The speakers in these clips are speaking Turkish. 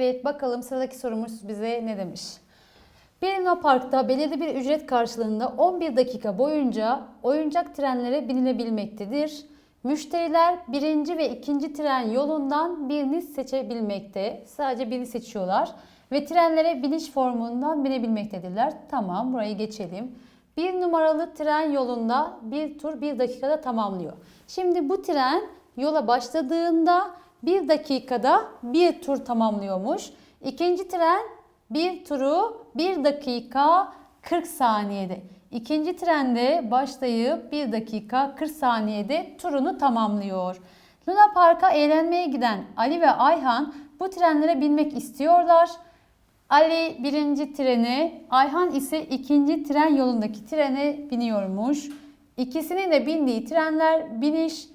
Evet bakalım sıradaki sorumuz bize ne demiş? Bir Park'ta belirli bir ücret karşılığında 11 dakika boyunca oyuncak trenlere binilebilmektedir. Müşteriler birinci ve ikinci tren yolundan birini seçebilmekte. Sadece birini seçiyorlar. Ve trenlere biniş formundan binebilmektedirler. Tamam burayı geçelim. Bir numaralı tren yolunda bir tur bir dakikada tamamlıyor. Şimdi bu tren yola başladığında bir dakikada bir tur tamamlıyormuş. İkinci tren bir turu 1 dakika 40 saniyede. İkinci trende başlayıp 1 dakika 40 saniyede turunu tamamlıyor. Luna Park'a eğlenmeye giden Ali ve Ayhan bu trenlere binmek istiyorlar. Ali birinci trene, Ayhan ise ikinci tren yolundaki trene biniyormuş. İkisinin de bindiği trenler biniş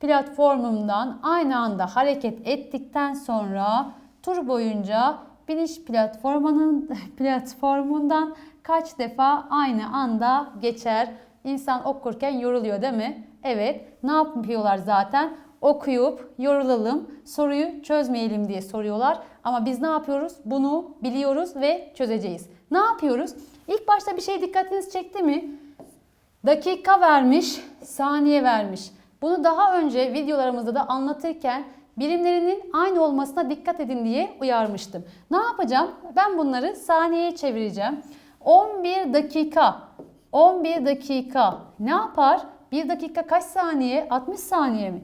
platformundan aynı anda hareket ettikten sonra tur boyunca biniş platformunun platformundan kaç defa aynı anda geçer. İnsan okurken yoruluyor değil mi? Evet. Ne yapıyorlar zaten? Okuyup yorulalım, soruyu çözmeyelim diye soruyorlar. Ama biz ne yapıyoruz? Bunu biliyoruz ve çözeceğiz. Ne yapıyoruz? İlk başta bir şey dikkatinizi çekti mi? Dakika vermiş, saniye vermiş. Bunu daha önce videolarımızda da anlatırken birimlerinin aynı olmasına dikkat edin diye uyarmıştım. Ne yapacağım? Ben bunları saniyeye çevireceğim. 11 dakika. 11 dakika ne yapar? 1 dakika kaç saniye? 60 saniye mi?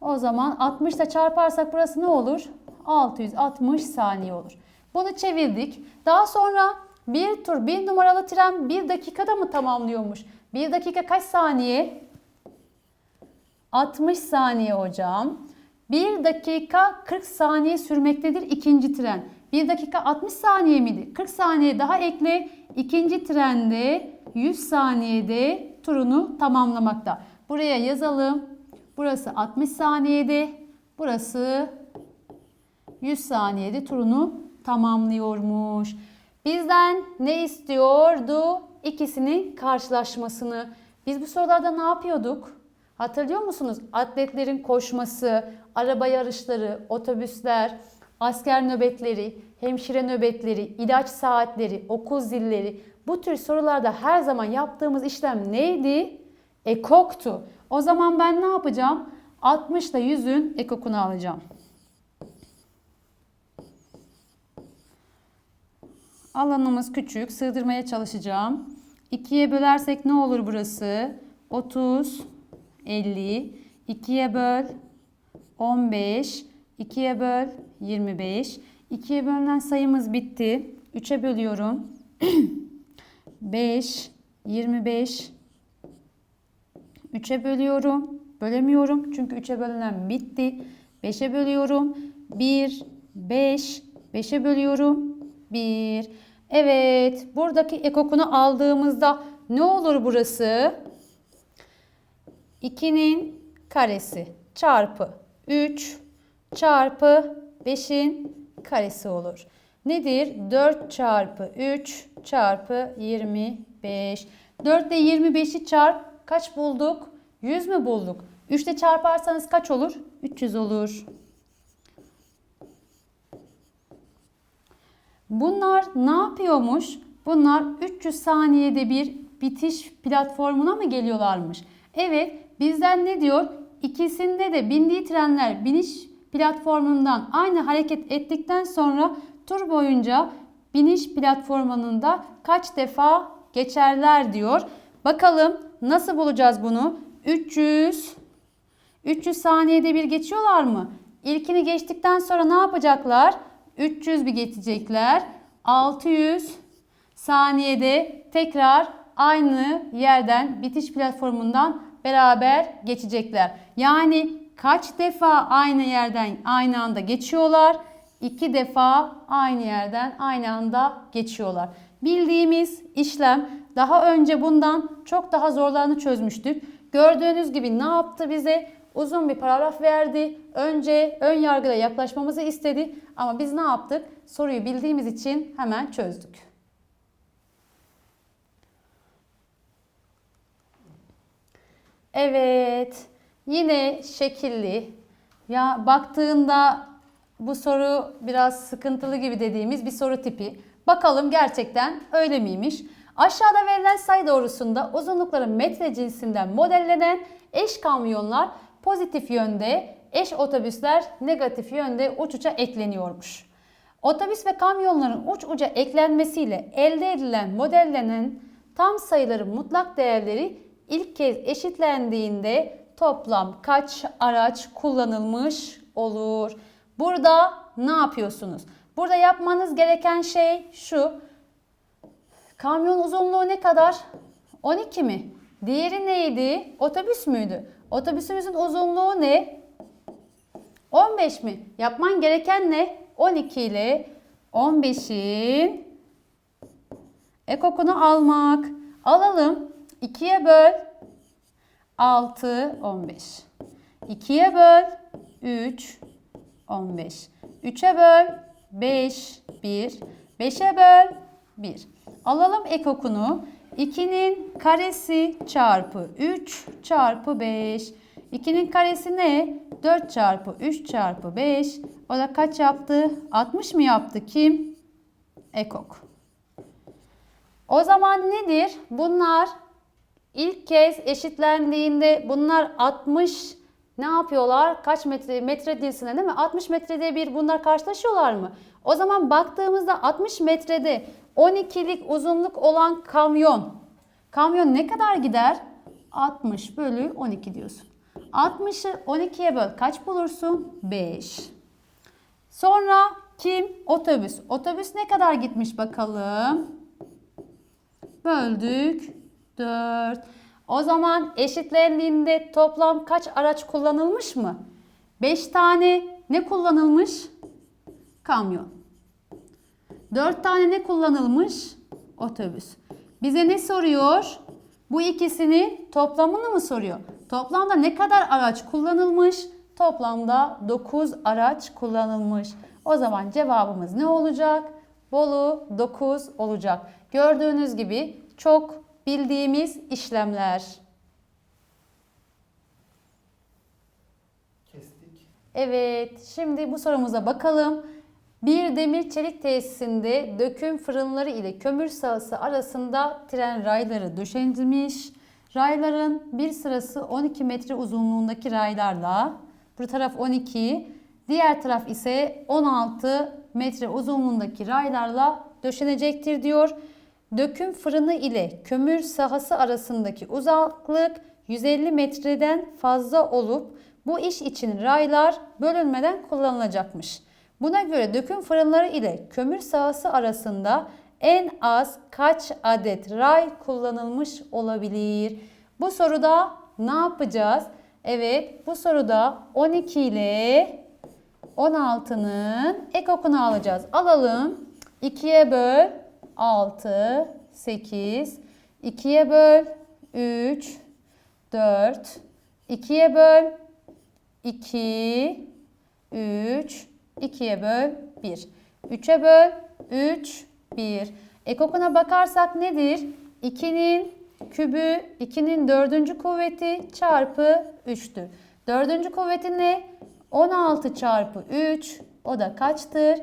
O zaman 60 ile çarparsak burası ne olur? 660 saniye olur. Bunu çevirdik. Daha sonra bir tur bir numaralı tren 1 dakikada mı tamamlıyormuş? 1 dakika kaç saniye? 60 saniye hocam. 1 dakika 40 saniye sürmektedir ikinci tren. 1 dakika 60 saniye miydi? 40 saniye daha ekle. İkinci trende 100 saniyede turunu tamamlamakta. Buraya yazalım. Burası 60 saniyede. Burası 100 saniyede turunu tamamlıyormuş. Bizden ne istiyordu? İkisinin karşılaşmasını. Biz bu sorularda ne yapıyorduk? Hatırlıyor musunuz? Atletlerin koşması, araba yarışları, otobüsler, asker nöbetleri, hemşire nöbetleri, ilaç saatleri, okul zilleri bu tür sorularda her zaman yaptığımız işlem neydi? Ekoktu. O zaman ben ne yapacağım? 60 ile 100'ün ekokunu alacağım. Alanımız küçük. Sığdırmaya çalışacağım. 2'ye bölersek ne olur burası? 30, 50. 2'ye böl 15. 2'ye böl 25. 2'ye bölünen sayımız bitti. 3'e bölüyorum. 5, 25. 3'e bölüyorum. Bölemiyorum çünkü 3'e bölünen bitti. 5'e bölüyorum. 1, 5. 5'e bölüyorum. 1. Evet. Buradaki ekokunu aldığımızda ne olur burası? 2'nin karesi çarpı 3 çarpı 5'in karesi olur. Nedir? 4 çarpı 3 çarpı 25. 4 ile 25'i çarp kaç bulduk? 100 mü bulduk? 3 ile çarparsanız kaç olur? 300 olur. Bunlar ne yapıyormuş? Bunlar 300 saniyede bir bitiş platformuna mı geliyorlarmış? Evet, bizden ne diyor? İkisinde de bindiği trenler biniş platformundan aynı hareket ettikten sonra tur boyunca biniş platformununda kaç defa geçerler diyor. Bakalım nasıl bulacağız bunu? 300 300 saniyede bir geçiyorlar mı? İlkini geçtikten sonra ne yapacaklar? 300 bir geçecekler. 600 saniyede tekrar aynı yerden bitiş platformundan beraber geçecekler. Yani kaç defa aynı yerden aynı anda geçiyorlar? İki defa aynı yerden aynı anda geçiyorlar. Bildiğimiz işlem daha önce bundan çok daha zorlarını çözmüştük. Gördüğünüz gibi ne yaptı bize? Uzun bir paragraf verdi. Önce ön yargıda yaklaşmamızı istedi. Ama biz ne yaptık? Soruyu bildiğimiz için hemen çözdük. Evet. Yine şekilli. Ya baktığında Bu soru biraz sıkıntılı gibi dediğimiz bir soru tipi. Bakalım gerçekten öyle miymiş? Aşağıda verilen sayı doğrusunda uzunlukları metre cinsinden modellenen eş kamyonlar pozitif yönde, eş otobüsler negatif yönde uç uça ekleniyormuş. Otobüs ve kamyonların uç uca eklenmesiyle elde edilen modellenen tam sayıların mutlak değerleri ilk kez eşitlendiğinde toplam kaç araç kullanılmış olur? Burada ne yapıyorsunuz? Burada yapmanız gereken şey şu. Kamyon uzunluğu ne kadar? 12 mi? Diğeri neydi? Otobüs müydü? Otobüsümüzün uzunluğu ne? 15 mi? Yapman gereken ne? 12 ile 15'in ekokunu almak. Alalım. 2'ye böl. 6, 15. 2'ye böl. 3, 15. 3'e böl. 5, 1. 5'e böl. 1. Alalım ekokunu. 2'nin karesi çarpı 3 çarpı 5. 2'nin karesi ne? 4 çarpı 3 çarpı 5. O da kaç yaptı? 60 mı yaptı? Kim? Ekok. O zaman nedir? Bunlar ilk kez eşitlendiğinde bunlar 60 ne yapıyorlar? Kaç metre? Metre cinsine değil mi? 60 metrede bir bunlar karşılaşıyorlar mı? O zaman baktığımızda 60 metrede 12'lik uzunluk olan kamyon. Kamyon ne kadar gider? 60 bölü 12 diyorsun. 60'ı 12'ye böl. Kaç bulursun? 5. Sonra kim? Otobüs. Otobüs ne kadar gitmiş bakalım? Böldük. 4. O zaman eşitlendiğinde toplam kaç araç kullanılmış mı? 5 tane ne kullanılmış? Kamyon. 4 tane ne kullanılmış? Otobüs. Bize ne soruyor? Bu ikisini toplamını mı soruyor? Toplamda ne kadar araç kullanılmış? Toplamda 9 araç kullanılmış. O zaman cevabımız ne olacak? Bolu 9 olacak. Gördüğünüz gibi çok bildiğimiz işlemler. Kestik. Evet, şimdi bu sorumuza bakalım. Bir demir çelik tesisinde döküm fırınları ile kömür sahası arasında tren rayları döşenilmiş. Rayların bir sırası 12 metre uzunluğundaki raylarla, bu taraf 12, diğer taraf ise 16 metre uzunluğundaki raylarla döşenecektir diyor. Döküm fırını ile kömür sahası arasındaki uzaklık 150 metreden fazla olup bu iş için raylar bölünmeden kullanılacakmış. Buna göre döküm fırınları ile kömür sahası arasında en az kaç adet ray kullanılmış olabilir? Bu soruda ne yapacağız? Evet bu soruda 12 ile 16'nın ekokunu alacağız. Alalım. 2'ye böl 6, 8. 2'ye böl 3, 4. 2'ye böl 2, 3. 2'ye böl 1. 3'e böl 3, 1. Ekokuna bakarsak nedir? 2'nin kübü 2'nin dördüncü kuvveti çarpı 3'tür. Dördüncü kuvveti ne? 16 çarpı 3. O da kaçtır?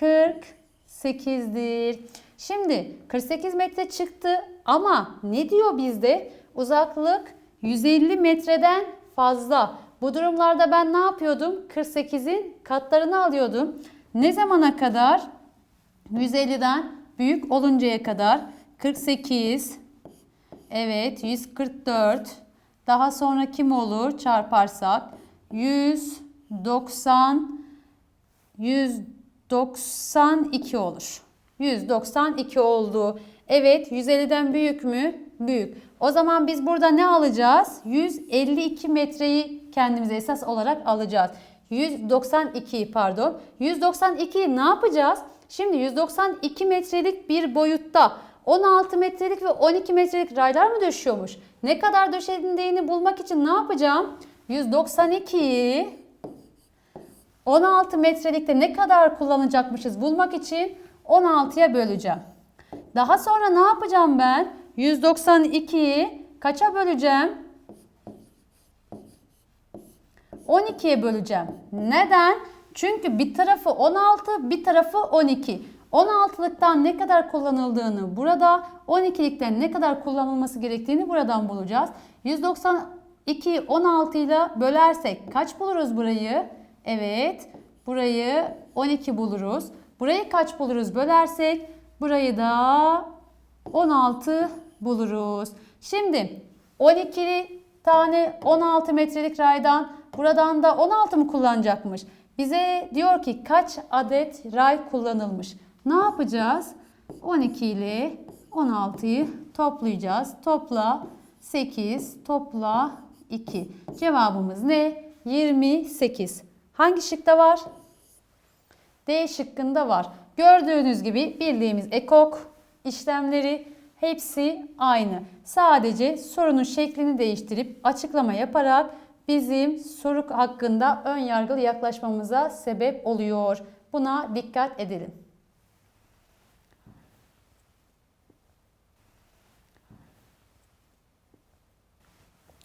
48'dir. Şimdi 48 metre çıktı ama ne diyor bizde? Uzaklık 150 metreden fazla. Bu durumlarda ben ne yapıyordum? 48'in katlarını alıyordum. Ne zamana kadar? 150'den büyük oluncaya kadar 48 Evet 144 daha sonra kim olur çarparsak 190 192 olur. 192 oldu. Evet 150'den büyük mü? Büyük. O zaman biz burada ne alacağız? 152 metreyi kendimize esas olarak alacağız. 192 pardon. 192 ne yapacağız? Şimdi 192 metrelik bir boyutta 16 metrelik ve 12 metrelik raylar mı döşüyormuş? Ne kadar döşendiğini bulmak için ne yapacağım? 192'yi 16 metrelikte ne kadar kullanacakmışız bulmak için 16'ya böleceğim. Daha sonra ne yapacağım ben? 192'yi kaça böleceğim? 12'ye böleceğim. Neden? Çünkü bir tarafı 16, bir tarafı 12. 16'lıktan ne kadar kullanıldığını burada, 12'likten ne kadar kullanılması gerektiğini buradan bulacağız. 192'yi 16 ile bölersek kaç buluruz burayı? Evet, burayı 12 buluruz. Burayı kaç buluruz bölersek? Burayı da 16 buluruz. Şimdi 12 tane 16 metrelik raydan buradan da 16 mı kullanacakmış? Bize diyor ki kaç adet ray kullanılmış? Ne yapacağız? 12 ile 16'yı toplayacağız. Topla 8, topla 2. Cevabımız ne? 28. Hangi şıkta var? D şıkkında var. Gördüğünüz gibi bildiğimiz ekok işlemleri hepsi aynı. Sadece sorunun şeklini değiştirip açıklama yaparak bizim soru hakkında ön yargılı yaklaşmamıza sebep oluyor. Buna dikkat edelim.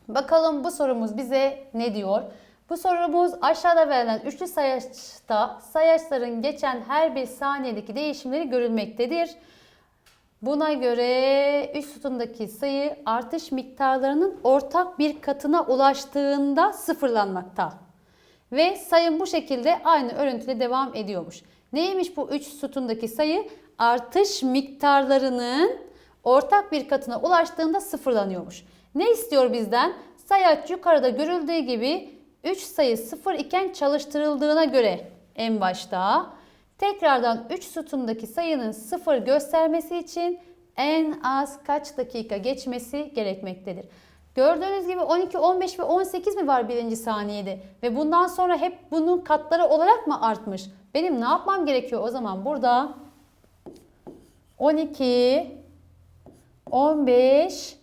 Bakalım bu sorumuz bize ne diyor? Bu sorumuz aşağıda verilen üçlü sayaçta sayaçların geçen her bir saniyedeki değişimleri görülmektedir. Buna göre üst sütundaki sayı artış miktarlarının ortak bir katına ulaştığında sıfırlanmakta. Ve sayım bu şekilde aynı örüntüle devam ediyormuş. Neymiş bu üç sütundaki sayı? Artış miktarlarının ortak bir katına ulaştığında sıfırlanıyormuş. Ne istiyor bizden? Sayaç yukarıda görüldüğü gibi 3 sayı 0 iken çalıştırıldığına göre en başta tekrardan 3 sütundaki sayının 0 göstermesi için en az kaç dakika geçmesi gerekmektedir. Gördüğünüz gibi 12, 15 ve 18 mi var birinci saniyede? Ve bundan sonra hep bunun katları olarak mı artmış? Benim ne yapmam gerekiyor o zaman? Burada 12, 15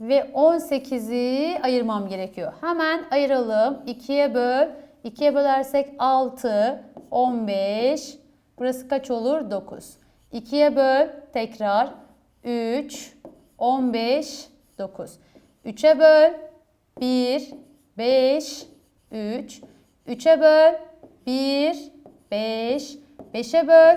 ve 18'i ayırmam gerekiyor. Hemen ayıralım. 2'ye böl. 2'ye bölersek 6, 15. Burası kaç olur? 9. 2'ye böl. Tekrar 3, 15, 9. 3'e böl. 1, 5, 3. 3'e böl. 1, 5. 5'e böl.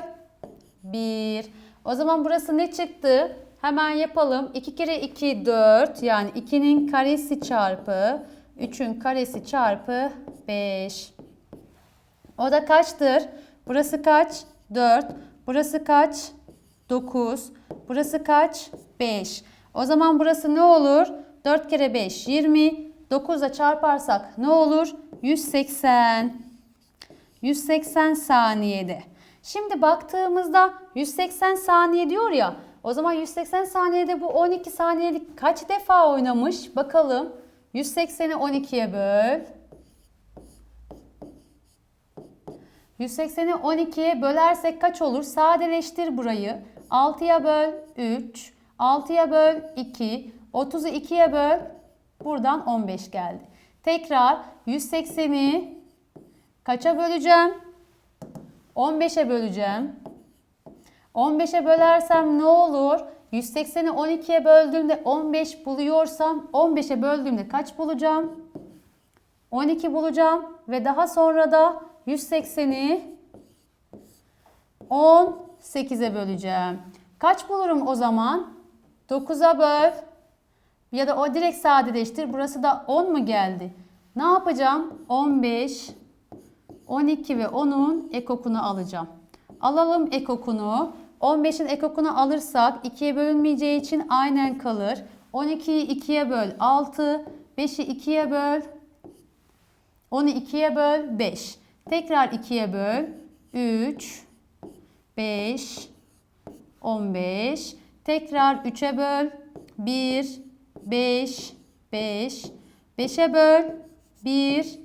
1. O zaman burası ne çıktı? Hemen yapalım. 2 kere 2 4 yani 2'nin karesi çarpı 3'ün karesi çarpı 5. O da kaçtır? Burası kaç? 4. Burası kaç? 9. Burası kaç? 5. O zaman burası ne olur? 4 kere 5 20. 9'a çarparsak ne olur? 180. 180 saniyede. Şimdi baktığımızda 180 saniye diyor ya. O zaman 180 saniyede bu 12 saniyelik kaç defa oynamış? Bakalım. 180'i 12'ye böl. 180'i 12'ye bölersek kaç olur? Sadeleştir burayı. 6'ya böl 3. 6'ya böl 2. 30'u 2'ye böl. Buradan 15 geldi. Tekrar 180'i kaça böleceğim? 15'e böleceğim. 15'e bölersem ne olur? 180'i 12'ye böldüğümde 15 buluyorsam 15'e böldüğümde kaç bulacağım? 12 bulacağım ve daha sonra da 180'i 18'e böleceğim. Kaç bulurum o zaman? 9'a böl ya da o direkt sadeleştir. Burası da 10 mu geldi? Ne yapacağım? 15, 12 ve 10'un ekokunu alacağım. Alalım ekokunu. 15'in ekokunu alırsak 2'ye bölünmeyeceği için aynen kalır. 12'yi 2'ye böl 6. 5'i 2'ye böl. 10'u 2'ye böl 5. Tekrar 2'ye böl. 3. 5. 15. Tekrar 3'e böl. 1. 5. 5. 5'e böl. 1.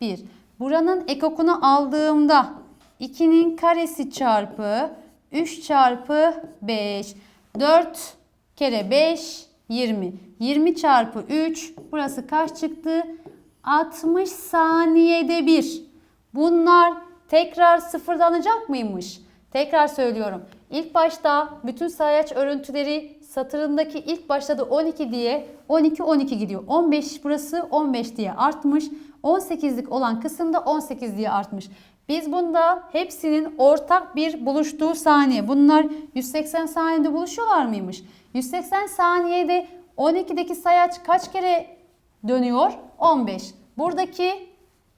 1. Buranın ekokunu aldığımda 2'nin karesi çarpı 3 çarpı 5. 4 kere 5 20. 20 çarpı 3 burası kaç çıktı? 60 saniyede bir. Bunlar tekrar sıfırlanacak mıymış? Tekrar söylüyorum. İlk başta bütün sayaç örüntüleri satırındaki ilk başladı 12 diye 12 12 gidiyor. 15 burası 15 diye artmış. 18'lik olan kısımda 18 diye artmış. Biz bunda hepsinin ortak bir buluştuğu saniye. Bunlar 180 saniyede buluşuyorlar mıymış? 180 saniyede 12'deki sayaç kaç kere dönüyor? 15. Buradaki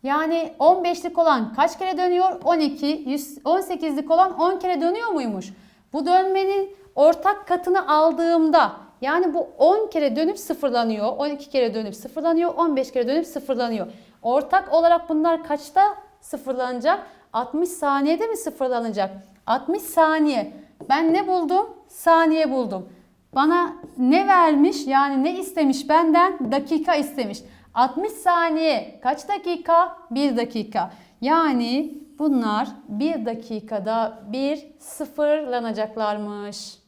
yani 15'lik olan kaç kere dönüyor? 12. 100 18'lik olan 10 kere dönüyor muymuş? Bu dönmenin ortak katını aldığımda yani bu 10 kere dönüp sıfırlanıyor. 12 kere dönüp sıfırlanıyor. 15 kere dönüp sıfırlanıyor. Ortak olarak bunlar kaçta sıfırlanacak? 60 saniyede mi sıfırlanacak? 60 saniye. Ben ne buldum? Saniye buldum. Bana ne vermiş yani ne istemiş benden? Dakika istemiş. 60 saniye kaç dakika? 1 dakika. Yani bunlar 1 dakikada bir sıfırlanacaklarmış.